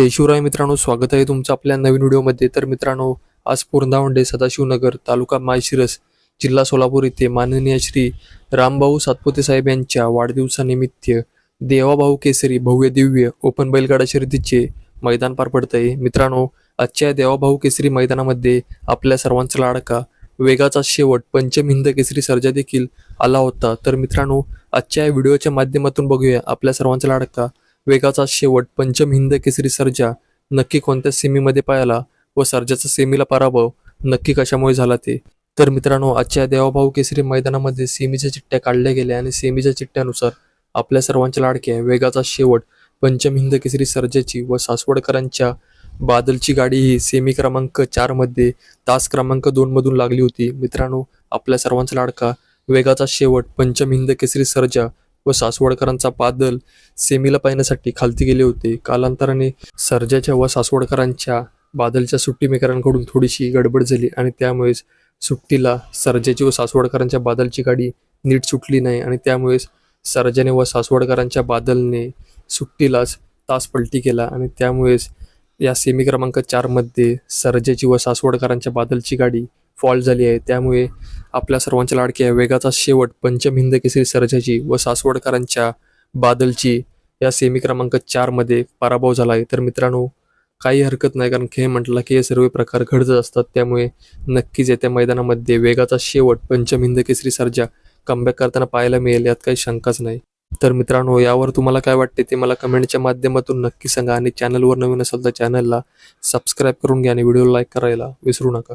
जय शिवराय मित्रांनो स्वागत आहे तुमचं आपल्या नवीन व्हिडिओमध्ये. तर मित्रांनो आज पूर्णावंडे सदाशिवनगर तालुका माळशिरस जिल्हा सोलापूर येथे माननीय श्री रामभाऊ सातपुते साहेब यांच्या वाढदिवसानिमित्त देवाभाऊ केसरी भव्य दिव्य ओपन बैलगाडा शर्यतीचे मैदान पार पडत आहे मित्रांनो आजच्या देवाभाऊ केसरी मैदानामध्ये आपल्या सर्वांचा लाडका वेगाचा शेवट पंचम हिंद केसरी सर्जा देखील आला होता. तर मित्रांनो आजच्या या व्हिडिओच्या माध्यमातून बघूया आपल्या सर्वांचा लाडका वेगाचा शेवट पंचम हिंद केसरी सर्जा. नक्की कोणत्या सेमीमध्ये पाहिला व सर्जाचा सेमीला पराभव नक्की कशामुळे झाला ते? तर मित्रांनो आजच्या देवाभाऊ केसरी मैदानामध्ये सेमीच्या चिठ्ठ्या काढल्या गेल्या आणि सेमीच्या चिठ्ठ्यानुसार आपल्या सर्वांच्या लाडक्या वेगाचा शेवट पंचम हिंद केसरी सर्जाची व सासवडकरांच्या बादलची गाडी ही सेमी क्रमांक चारमध्ये तास क्रमांक दोनमधून लागली होती. मित्रांनो आपल्या सर्वांचा लाडका वेगाचा शेवट पंचम हिंद केसरी सर्जा व सासवडकरांचा बादल सेमीला पाहण्यासाठी खालती गेले होते. कालांतराने सर्जाच्या व सासवडकरांच्या बादलच्या सुट्टीमेकरांकडून थोडीशी गडबड झाली आणि त्यामुळेच सुट्टीला सर्जाची व सासवडकरांच्या बादलची गाडी नीट सुटली नाही आणि त्यामुळेच सर्जाने व सासवडकरांच्या बादलने सुट्टीलाच तास पलटी केला आणि त्यामुळेच या सेमी क्रमांक चारमध्ये सर्जाची व सासवडकरांच्या बादलची गाडी फॉल्ट झाली आहे. त्यामुळे आपल्या सर्वांच्या लाडक्या वेगाचा शेवट पंचमहिंद केसरी सर्जाची व सासवडकरांच्या बादलची या सेमी क्रमांक चारमध्ये पराभव झाला आहे. तर मित्रांनो काही हरकत नाही कारण खेळ म्हटलं की हे सर्व प्रकार घडत असतात. त्यामुळे नक्कीच येत्या मैदानामध्ये वेगाचा शेवट पंचमहिंद केसरी सर्जा कमबॅक करताना पाहायला मिळेल यात काही शंकाच नाही. तर मित्रांनो यावर तुम्हाला काय वाटते ते मला कमेंटच्या माध्यमातून नक्की सांगा आणि चॅनलवर नवीन असेल तर चॅनलला सबस्क्राईब करून घ्या आणि व्हिडिओ लाईक करायला विसरू नका.